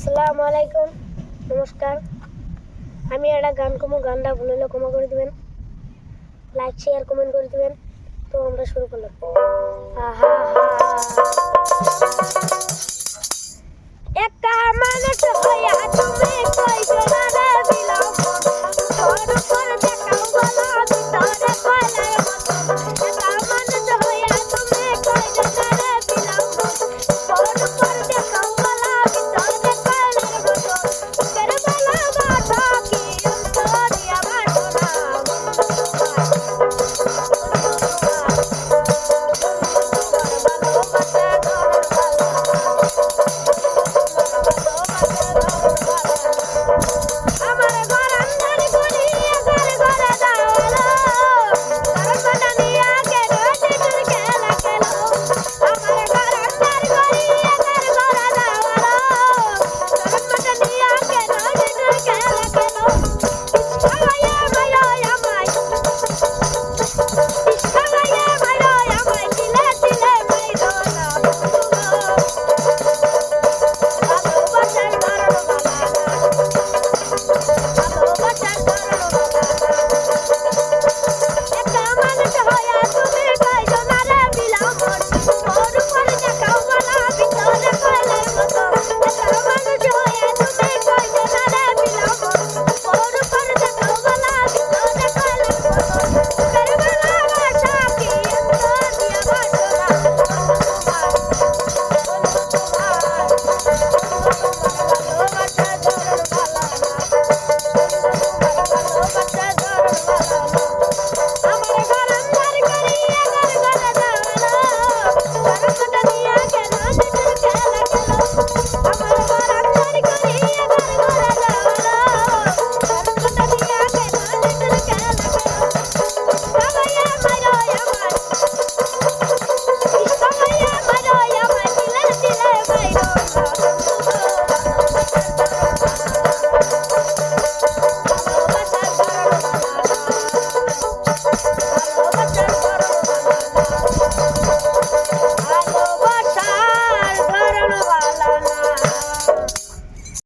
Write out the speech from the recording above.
আসসালামু আলাইকুম। নমস্কার। আমি একটা গান কমো, গানটা ভুলে ক্ষমা করে দিবেন। লাইক শেয়ার কমেন্ট করে দিবেন। তো আমরা শুরু করলাম। আহা হা